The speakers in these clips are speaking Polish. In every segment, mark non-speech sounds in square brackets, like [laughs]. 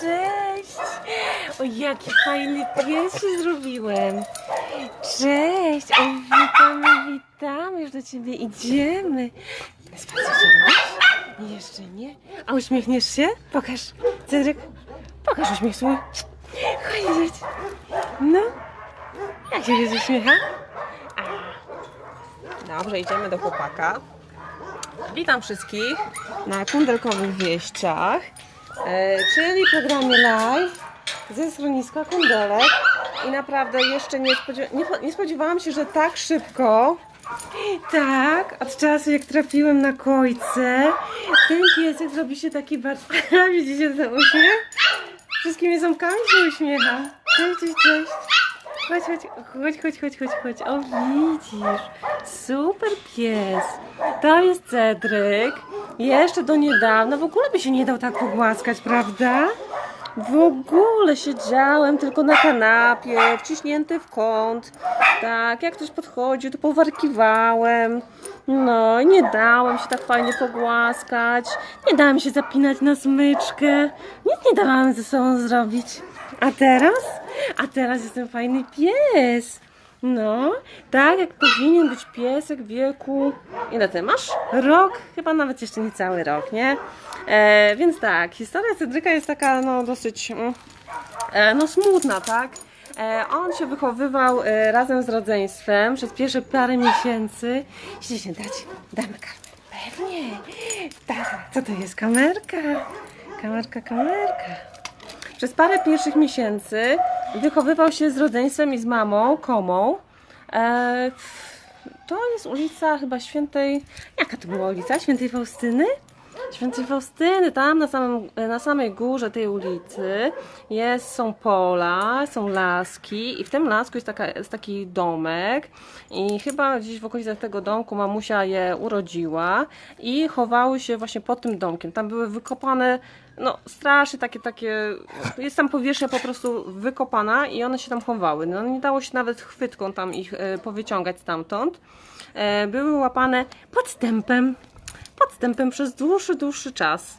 Cześć! O, jaki fajny pies się zrobiłem! Cześć! O, witamy, witamy! Już do ciebie idziemy! Spacerzować? Jeszcze nie? A uśmiechniesz się? Pokaż! Cedryk, pokaż uśmiech swój! Chodź! No! Jak się jest uśmiecha? A. Dobrze, idziemy do chłopaka. Witam wszystkich na kundelkowych wieściach, czyli programie live ze schroniska kundelek. I naprawdę jeszcze nie, spodziew- nie, nie spodziewałam się, że tak szybko, tak, od czasu jak trafiłem na kojce, ten piesek zrobi się taki bardzo... [laughs] Widzicie ten uśmiech? Wszystkimi ząbkami się uśmiecha. Cześć, cześć, cześć. Chodź, chodź, chodź, chodź, chodź, chodź. O, widzisz. Super pies. To jest Cedryk. Jeszcze do niedawna w ogóle by się nie dał tak pogłaskać, prawda? W ogóle siedziałem tylko na kanapie, wciśnięty w kąt. Tak, jak ktoś podchodził, to powarkiwałem. No nie dałem się tak fajnie pogłaskać. Nie dałem się zapinać na smyczkę. Nic nie dawałem ze sobą zrobić. A teraz? A teraz jestem fajny pies. No, tak jak powinien być piesek wieku. Ile ty masz? Rok? Chyba nawet jeszcze nie cały rok, nie? E, więc tak, historia Cedryka jest taka, no dosyć. mm, E, no smutna, tak? E, on się wychowywał e, razem z rodzeństwem przez pierwsze parę miesięcy. Jeśli dać, damy karmę. Pewnie. Tak, co to jest? Kamerka. Kamerka, kamerka. Przez parę pierwszych miesięcy wychowywał się z rodzeństwem i z mamą, komą. E, to jest ulica chyba świętej. Jaka to była ulica? Świętej Faustyny? Świętej Faustyny, tam na, samym, na samej górze tej ulicy jest, są pola, są laski i w tym lasku jest, taka, jest taki domek i chyba gdzieś w okolicach tego domku mamusia je urodziła i chowały się właśnie pod tym domkiem. Tam były wykopane, no strasznie takie, takie, jest tam powierzchnia po prostu wykopana i one się tam chowały. No nie dało się nawet chwytką tam ich e, powyciągać stamtąd. E, były łapane podstępem podstępem przez dłuższy, dłuższy czas.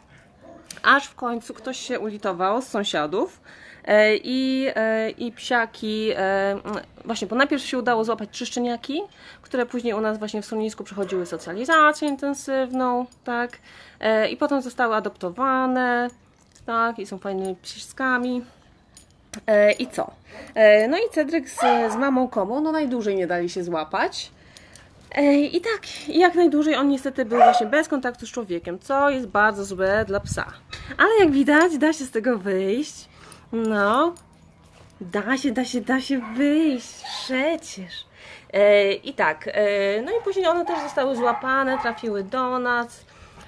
Aż w końcu ktoś się ulitował z sąsiadów e, i, e, i psiaki, e, właśnie, bo najpierw się udało złapać trzy szczeniaki, które później u nas właśnie w schronisku przechodziły socjalizację intensywną, tak, i potem zostały adoptowane, tak, i są fajnymi psiskami. I co? No i Cedryk z, z mamą Komą, no najdłużej nie dali się złapać. I tak, jak najdłużej on niestety był właśnie bez kontaktu z człowiekiem, co jest bardzo złe dla psa. Ale jak widać, da się z tego wyjść. No, da się, da się, da się wyjść, przecież. I tak, no i później one też zostały złapane, trafiły do nas.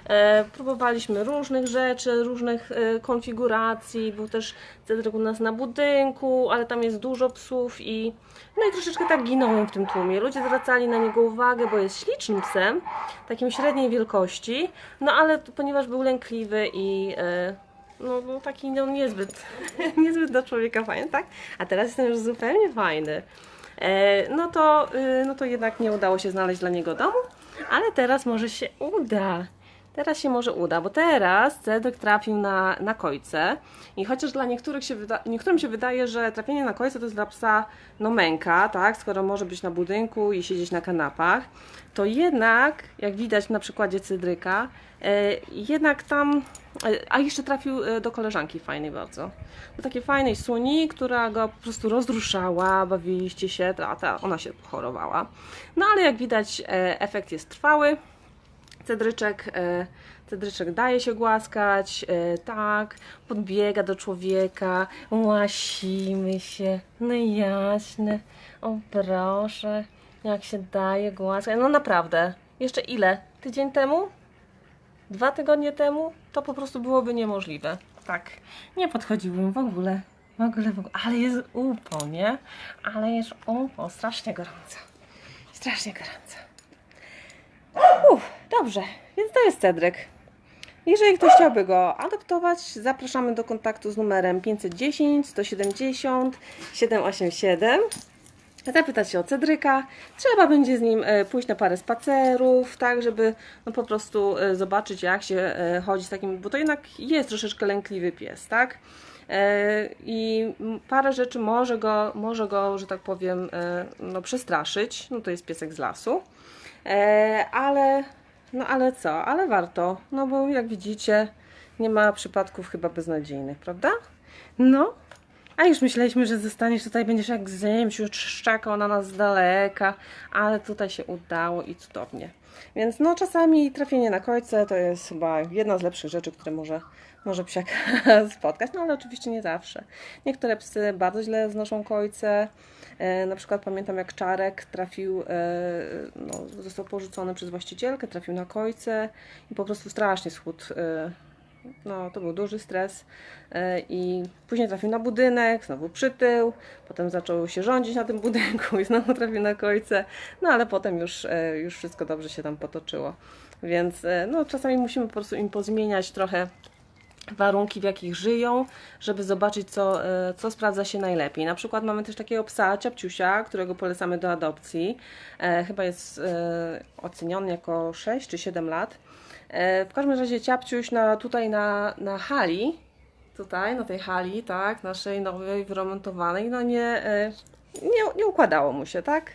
E, próbowaliśmy różnych rzeczy, różnych e, konfiguracji. Był też Cedryk u nas na budynku, ale tam jest dużo psów i no i troszeczkę tak ginąłem w tym tłumie. Ludzie zwracali na niego uwagę, bo jest ślicznym psem, takim średniej wielkości, no ale ponieważ był lękliwy i e, no, no taki no, niezbyt, [laughs] niezbyt do człowieka fajny, tak? A teraz jestem już zupełnie fajny. E, no, to, y, no to jednak nie udało się znaleźć dla niego domu, ale teraz może się uda. Teraz się może uda, bo teraz Cedek trafił na, na kojce i chociaż dla niektórych się wyda, niektórym się wydaje, że trafienie na kojce to jest dla psa no męka, tak, skoro może być na budynku i siedzieć na kanapach, to jednak, jak widać na przykładzie Cydryka, e, jednak tam, e, a jeszcze trafił e, do koleżanki fajnej bardzo, do takiej fajnej Suni, która go po prostu rozruszała, bawiliście się, a ta, ona się chorowała. No ale jak widać efekt jest trwały, Cedryczek, e, Cedryczek daje się głaskać, e, tak, podbiega do człowieka, łasimy się, no jasne, o proszę, jak się daje głaskać, no naprawdę, jeszcze ile? Tydzień temu? Dwa tygodnie temu? To po prostu byłoby niemożliwe. Tak, nie podchodziłbym w ogóle, w ogóle, w ogóle, ale jest upo, nie? Ale jest upo, strasznie gorąco, strasznie gorąco. Uff, dobrze, więc to jest Cedryk. Jeżeli ktoś chciałby go adoptować, zapraszamy do kontaktu z numerem 510 170 787. zapytać się o Cedryka. Trzeba będzie z nim e, pójść na parę spacerów, tak, żeby no, po prostu e, zobaczyć, jak się e, chodzi z takim, bo to jednak jest troszeczkę lękliwy pies, tak? I parę rzeczy może go, może go, że tak powiem, no, przestraszyć. No to jest piesek z lasu. E, ale, no ale co? Ale warto, no bo jak widzicie, nie ma przypadków chyba beznadziejnych, prawda? No, a już myśleliśmy, że zostaniesz tutaj, będziesz jak zemsiu, szczekał na nas z daleka, ale tutaj się udało i cudownie. Więc no czasami trafienie na kojce to jest chyba jedna z lepszych rzeczy, które może, może psiaka [laughs] spotkać, no ale oczywiście nie zawsze. Niektóre psy bardzo źle znoszą kojce. E, na przykład pamiętam jak Czarek trafił, e, no, został porzucony przez właścicielkę, trafił na kojce i po prostu strasznie schudł e, no, to był duży stres i później trafił na budynek, znowu przytył, potem zaczął się rządzić na tym budynku i znowu trafił na kojce, no ale potem już, już wszystko dobrze się tam potoczyło. Więc no, czasami musimy po prostu im pozmieniać trochę warunki, w jakich żyją, żeby zobaczyć, co, e, co sprawdza się najlepiej. Na przykład mamy też takiego psa, ciapciusia, którego polecamy do adopcji. E, chyba jest e, oceniony jako 6 czy 7 lat. W każdym razie ciapciuś na, tutaj na, na hali, tutaj na tej hali, tak, naszej nowej, wyremontowanej, no nie, nie, nie układało mu się, tak?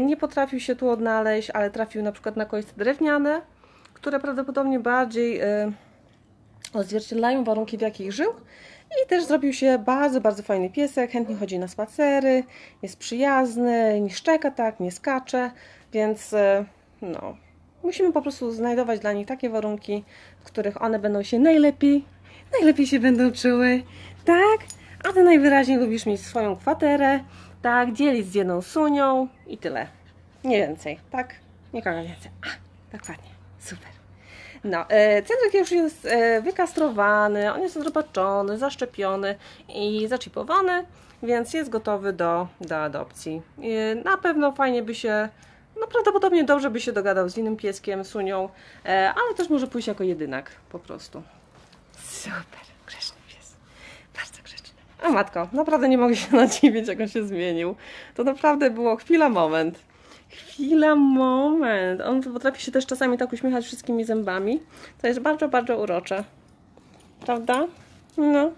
Nie potrafił się tu odnaleźć, ale trafił na przykład na kojce drewniane, które prawdopodobnie bardziej odzwierciedlają warunki, w jakich żył. I też zrobił się bardzo, bardzo fajny piesek, chętnie chodzi na spacery, jest przyjazny, nie szczeka tak, nie skacze, więc e, no, musimy po prostu znajdować dla nich takie warunki, w których one będą się najlepiej, najlepiej się będą czuły, tak? A ty najwyraźniej lubisz mieć swoją kwaterę, tak? Dzielić z jedną sunią i tyle. Nie więcej, tak? Nikogo więcej. A, dokładnie, super. No, e, Cedryk już jest e, wykastrowany, on jest zobaczony, zaszczepiony i zaczipowany, więc jest gotowy do, do adopcji. Na pewno fajnie by się, no prawdopodobnie dobrze by się dogadał z innym pieskiem, sunią, e, ale też może pójść jako jedynak po prostu. Super, grzeczny pies. Bardzo grzeczny. A matko, naprawdę nie mogę się [laughs] nadziwić, jak on się zmienił. To naprawdę było chwila, moment. Chwila, moment. On potrafi się też czasami tak uśmiechać wszystkimi zębami. To jest bardzo, bardzo urocze. Prawda? No.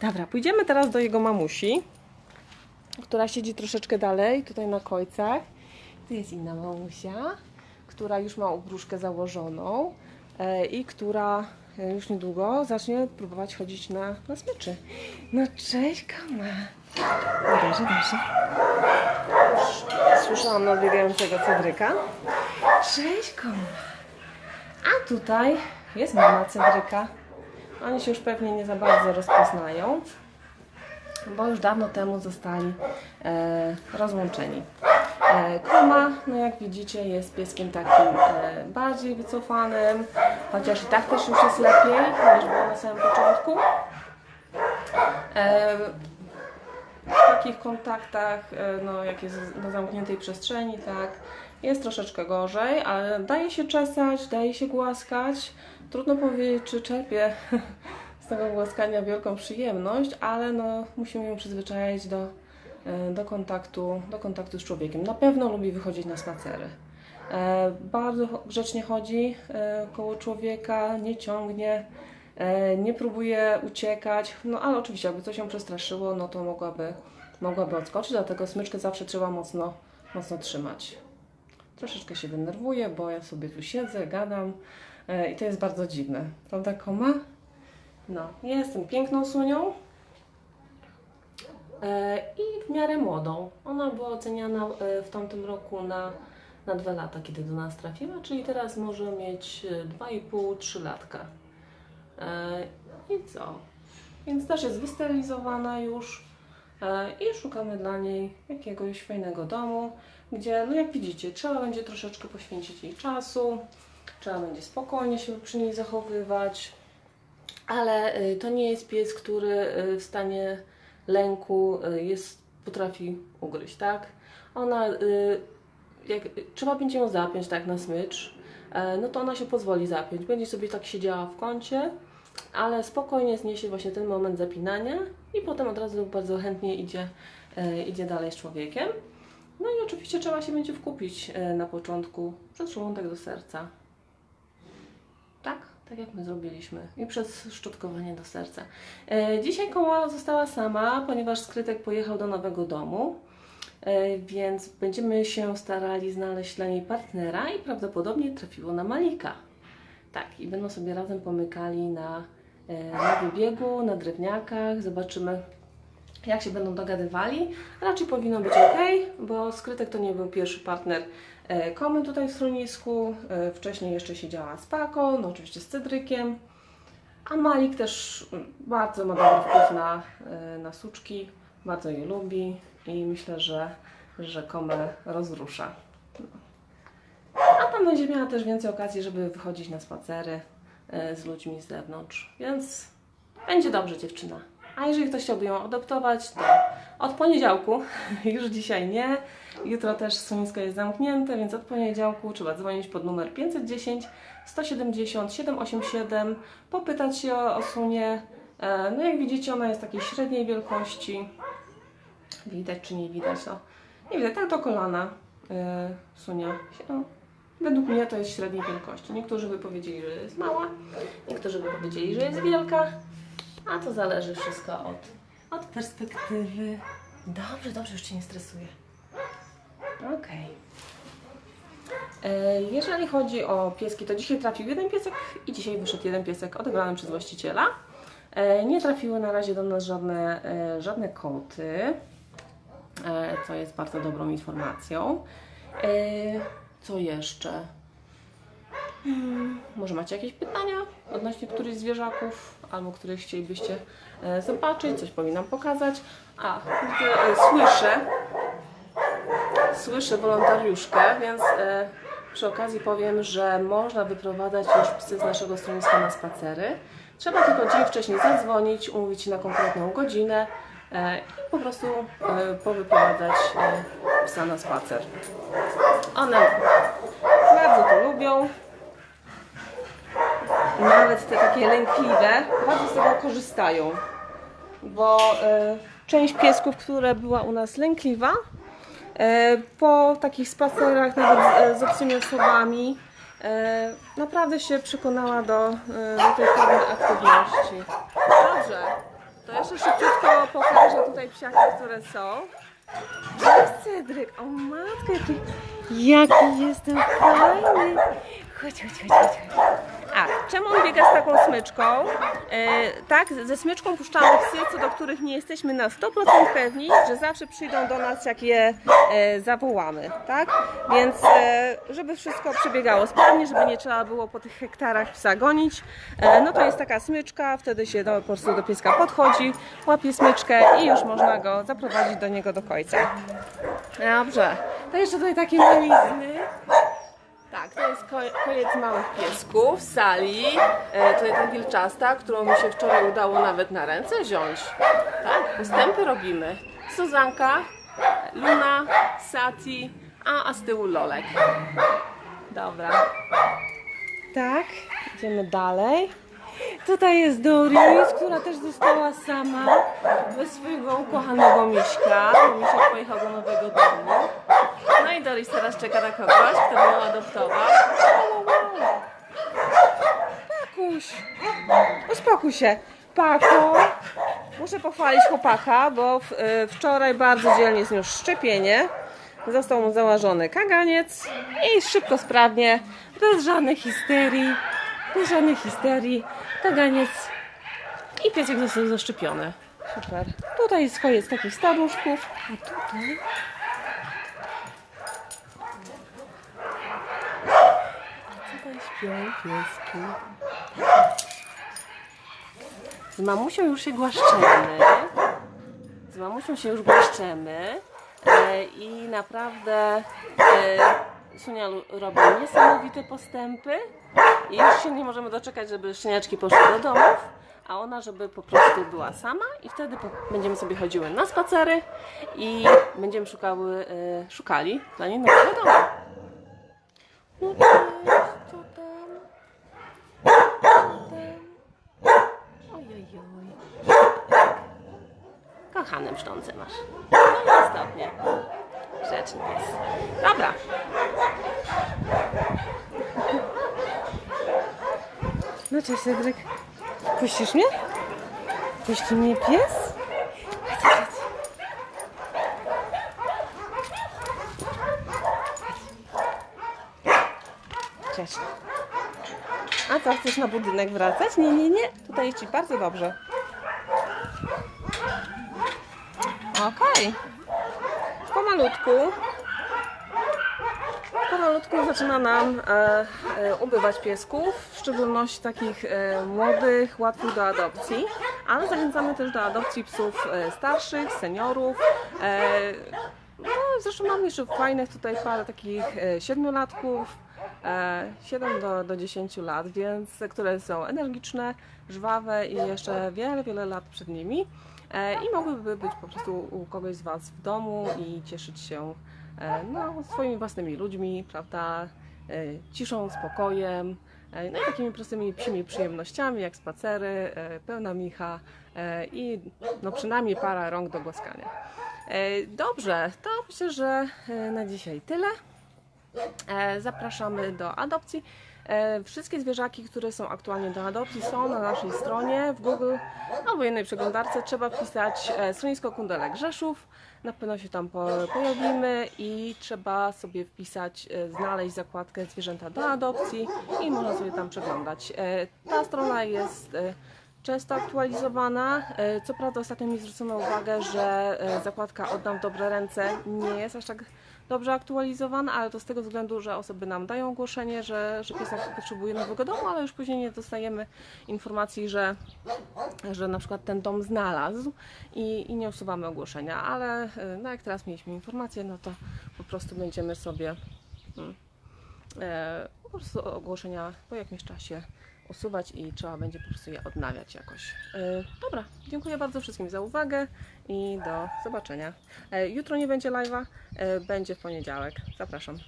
Dobra, pójdziemy teraz do jego mamusi, która siedzi troszeczkę dalej, tutaj na kojcach. Tu jest inna mamusia, która już ma ogróżkę założoną e, i która e, już niedługo zacznie próbować chodzić na, na smyczy. No cześć, kama. Dobrze, dobrze. Słyszałam nadbiegającego Cedryka. Cześć, koma. A tutaj jest mama Cedryka. Oni się już pewnie nie za bardzo rozpoznają, bo już dawno temu zostali e, rozłączeni. E, no jak widzicie, jest pieskiem takim e, bardziej wycofanym, chociaż i tak też już jest lepiej niż było na samym początku. E, w takich kontaktach, e, no, jak jest na zamkniętej przestrzeni, tak, jest troszeczkę gorzej, ale daje się czesać, daje się głaskać. Trudno powiedzieć, czy czerpie [laughs] z tego głaskania wielką przyjemność, ale no, musimy ją przyzwyczaić do, e, do, kontaktu, do kontaktu z człowiekiem. Na pewno lubi wychodzić na spacery. E, bardzo grzecznie chodzi koło człowieka, nie ciągnie, nie próbuje uciekać, no ale oczywiście jakby coś ją przestraszyło, no to mogłaby, mogłaby odskoczyć, dlatego smyczkę zawsze trzeba mocno, mocno trzymać. Troszeczkę się denerwuję, bo ja sobie tu siedzę, gadam e, i to jest bardzo dziwne, prawda Koma? No, ja jestem piękną sunią e, i w miarę młodą. Ona była oceniana e, w tamtym roku na, na dwa lata, kiedy do nas trafiła, czyli teraz może mieć e, 2,5-3 latka. E, I co? Więc też jest wysterylizowana już e, i szukamy dla niej jakiegoś fajnego domu, gdzie, no jak widzicie, trzeba będzie troszeczkę poświęcić jej czasu, trzeba będzie spokojnie się przy niej zachowywać, ale y, to nie jest pies, który w stanie lęku jest, potrafi ugryźć, tak? Ona, jak, trzeba będzie ją zapiąć tak na smycz, e, no to ona się pozwoli zapiąć. Będzie sobie tak siedziała w kącie, ale spokojnie zniesie właśnie ten moment zapinania i potem od razu bardzo chętnie idzie, e, idzie dalej z człowiekiem. No i oczywiście trzeba się będzie wkupić e, na początku przez żołądek do serca. Tak, tak jak my zrobiliśmy. I przez szczotkowanie do serca. Dzisiaj koła została sama, ponieważ skrytek pojechał do nowego domu. E, Więc będziemy się starali znaleźć dla niej partnera i prawdopodobnie trafiło na Malika. Tak, i będą sobie razem pomykali na, e, na wybiegu, na drewniakach. Zobaczymy, jak się będą dogadywali. Raczej powinno być ok, bo skrytek to nie był pierwszy partner e, komy tutaj w schronisku. Wcześniej jeszcze siedziała z Paką, no oczywiście z Cedrykiem. A Malik też bardzo ma dobry wpływ na, na suczki, bardzo je lubi i myślę, że, komę rozrusza. A tam będzie miała też więcej okazji, żeby wychodzić na spacery e, z ludźmi z zewnątrz, więc będzie dobrze dziewczyna. A jeżeli ktoś chciałby ją adoptować, to od poniedziałku, [laughs] już dzisiaj nie, jutro też schronisko jest zamknięte, więc od poniedziałku trzeba dzwonić pod numer 510 170 787, popytać się o, o Sunię. E, No jak widzicie, ona jest takiej średniej wielkości. Widać czy nie widać, no. Nie widać, tak do kolana e, Sunia się Według mnie to jest średniej wielkości. Niektórzy by powiedzieli, że jest mała, niektórzy by powiedzieli, że jest wielka, a to zależy wszystko od, od perspektywy. Dobrze, dobrze, już Cię nie stresuję. Okej. E, Jeżeli chodzi o pieski, to dzisiaj trafił jeden piesek i dzisiaj wyszedł jeden piesek odebrany przez właściciela. E, Nie trafiły na razie do nas żadne, e, żadne koty, co jest bardzo dobrą informacją. E, Co jeszcze? Hmm, Może macie jakieś pytania odnośnie którychś zwierzaków, albo których chcielibyście e, zobaczyć, coś powinnam pokazać. A, e, słyszę, słyszę wolontariuszkę, więc e, przy okazji powiem, że można wyprowadzać już psy z naszego stanowiska na spacery. Trzeba tylko dzień wcześniej zadzwonić, umówić się na konkretną godzinę e, i po prostu e, powyprowadzać e, psa na spacer. One bardzo to lubią. Nawet te takie lękliwe bardzo z tego korzystają. Bo e, część piesków, która była u nas lękliwa, e, po takich spacerach nawet z, obcymi osobami e, naprawdę się przekonała do, e, do tej formy aktywności. Dobrze, to jeszcze szybciutko pokażę tutaj psiaki, które są. Cześć Cedryk, o matko, jaki, jaki jestem fajny. Chodź, chodź, chodź, chodź. A, czemu on biega z taką smyczką? E, tak, ze smyczką puszczamy psy, co do których nie jesteśmy na 100% pewni, że zawsze przyjdą do nas, jak je e, zawołamy, tak? Więc, e, żeby wszystko przebiegało sprawnie, żeby nie trzeba było po tych hektarach psa gonić, e, no to jest taka smyczka, wtedy się do, po prostu do pieska podchodzi, łapie smyczkę i już można go zaprowadzić do niego do końca. Dobrze, to jeszcze tutaj takie malizny. Tak, to jest ko- koniec małych piesków, sali. E, to jest ta wilczasta, którą mi się wczoraj udało nawet na ręce wziąć. Tak, postępy robimy. Suzanka, Luna, Sati, a, a z tyłu Lolek. Dobra. Tak, idziemy dalej. Tutaj jest Doris, która też została sama bez swojego ukochanego Miśka. Misiek pojechał do nowego domu. I Doris teraz czeka na kogoś, kto ją adoptował. Pakuś, uspokój się. Pako, muszę pochwalić chłopaka, bo w, y, wczoraj bardzo dzielnie zniósł szczepienie. Został mu założony kaganiec i szybko, sprawnie, bez żadnej histerii, bez żadnej histerii, kaganiec i piesek został zaszczepiony. Super. Tutaj jest koniec takich staruszków, a tutaj... śpią pieski. Z mamusią już się głaszczemy. Z mamusią się już głaszczemy. E, I naprawdę e, Sunia robi niesamowite postępy. I już się nie możemy doczekać, żeby szczeniaczki poszły do domów. A ona, żeby po prostu była sama i wtedy będziemy sobie chodziły na spacery i będziemy szukały, e, szukali dla niej nowego domu. No cześć, co tam? Kochane brzdące masz. No istotnie. Grzeczny pies. Dobra. No cześć Cedryk. Puścisz mnie? Puści mnie pies? Cześć. A co, chcesz na budynek wracać? Nie, nie, nie. Tutaj jest Ci bardzo dobrze. Okej. Pomalutku. Pomalutku zaczyna nam e, e, ubywać piesków, w szczególności takich e, młodych, łatwych do adopcji, ale zachęcamy też do adopcji psów e, starszych, seniorów. E, no, zresztą mamy jeszcze fajnych tutaj parę takich e, siedmiolatków, e, 7 do, do 10 lat, więc które są energiczne, żwawe i jeszcze wiele, wiele lat przed nimi. E, I mogłyby być po prostu u kogoś z Was w domu i cieszyć się e, no, swoimi własnymi ludźmi, prawda? E, Ciszą, spokojem, no i takimi prostymi psimi przyjemnościami, jak spacery, pełna micha i no, przynajmniej para rąk do głaskania. Dobrze, to myślę, że na dzisiaj tyle. Zapraszamy do adopcji. E, Wszystkie zwierzaki, które są aktualnie do adopcji, są na naszej stronie w Google albo jednej przeglądarce. Trzeba wpisać e, schronisko Kundelek Rzeszów. Na pewno się tam po- pojawimy i trzeba sobie wpisać, e, znaleźć zakładkę zwierzęta do adopcji i można sobie tam przeglądać. Ta strona jest często aktualizowana. Co prawda ostatnio mi zwrócono uwagę, że zakładka Oddam w dobre ręce nie jest aż tak dobrze aktualizowana, ale to z tego względu, że osoby nam dają ogłoszenie, że, że piesek potrzebuje nowego domu, ale już później nie dostajemy informacji, że, że na przykład ten dom znalazł i, i nie usuwamy ogłoszenia, ale e, no jak teraz mieliśmy informację, no to po prostu będziemy sobie mm, e, po prostu ogłoszenia po jakimś czasie usuwać i trzeba będzie po prostu je odnawiać jakoś. E, Dobra, dziękuję bardzo wszystkim za uwagę i do zobaczenia. E, Jutro nie będzie live'a, e, będzie w poniedziałek. Zapraszam.